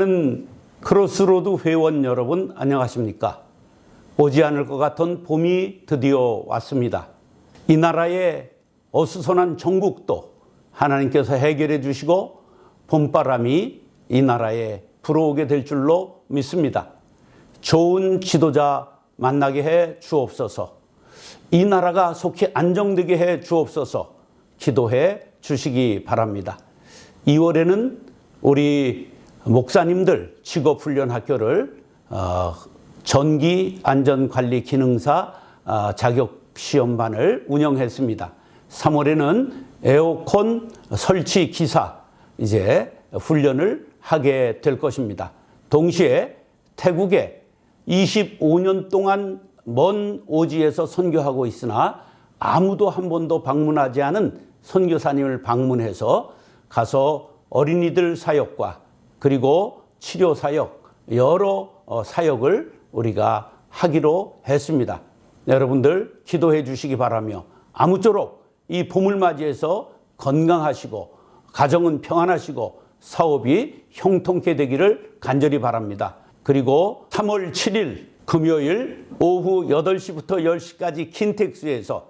는 크로스로드 회원 여러분 안녕하십니까? 오지 않을 것 같은 봄이 드디어 왔습니다. 이 나라의 어수선한 전국도 하나님께서 해결해 주시고 봄바람이 이 나라에 불어오게 될 줄로 믿습니다. 좋은 지도자 만나게 해 주옵소서. 이 나라가 속히 안정되게 해 주옵소서. 기도해 주시기 바랍니다. 2월에는 우리 목사님들 직업훈련학교를 어, 전기 안전관리 기능사 어, 자격 시험반을 운영했습니다. 3월에는 에어컨 설치 기사 이제 훈련을 하게 될 것입니다. 동시에 태국에 25년 동안 먼 오지에서 선교하고 있으나 아무도 한 번도 방문하지 않은 선교사님을 방문해서 가서 어린이들 사역과 그리고 치료 사역 여러 어, 사역을 우리가 하기로 했습니다. 여러분들 기도해 주시기 바라며 아무쪼록 이 봄을 맞이해서 건강하시고 가정은 평안하시고 사업이 형통케 되기를 간절히 바랍니다. 그리고 3월 7일 금요일 오후 8시부터 10시까지 킨텍스에서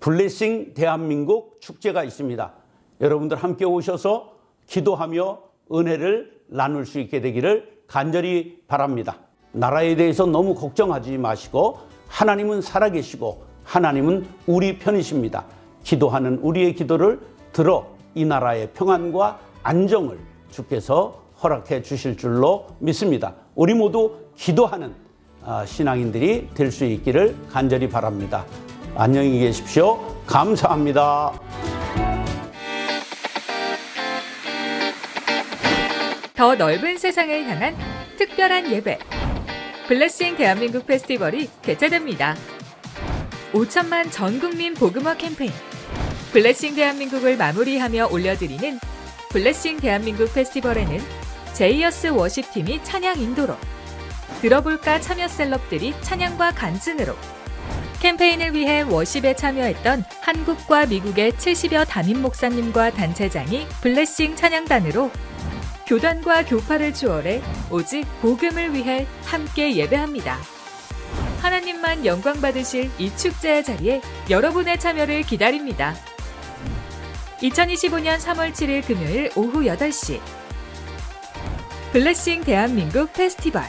블레싱 대한민국 축제가 있습니다. 여러분들 함께 오셔서 기도하며 은혜를 나눌 수 있게 되기를 간절히 바랍니다. 나라에 대해서 너무 걱정하지 마시고 하나님은 살아계시고 하나님은 우리 편이십니다. 기도하는 우리의 기도를 들어 이 나라의 평안과 안정을 주께서 허락해 주실 줄로 믿습니다. 우리 모두 기도하는 아, 신앙인들이 될 수 있기를 간절히 바랍니다. 안녕히 계십시오. 감사합니다. 더 넓은 세상을 향한 특별한 예배. 블레싱 대한민국 페스티벌이 개최됩니다. 5천만 전 국민 복음화 캠페인. 블레싱 대한민국을 마무리하며 올려드리는 블레싱 대한민국 페스티벌에는 제이어스 워십팀이 찬양 인도로 들어볼까 참여 셀럽들이 찬양과 간증으로 캠페인을 위해 워십에 참여했던 한국과 미국의 70여 담임 목사님과 단체장이 블레싱 찬양단으로 교단과 교파를 추월해 오직 복음을 위해 함께 예배합니다. 하나님만 영광 받으실 이 축제의 자리에 여러분의 참여를 기다립니다. 2025년 3월 7일 금요일 오후 8시 블레싱 대한민국 페스티벌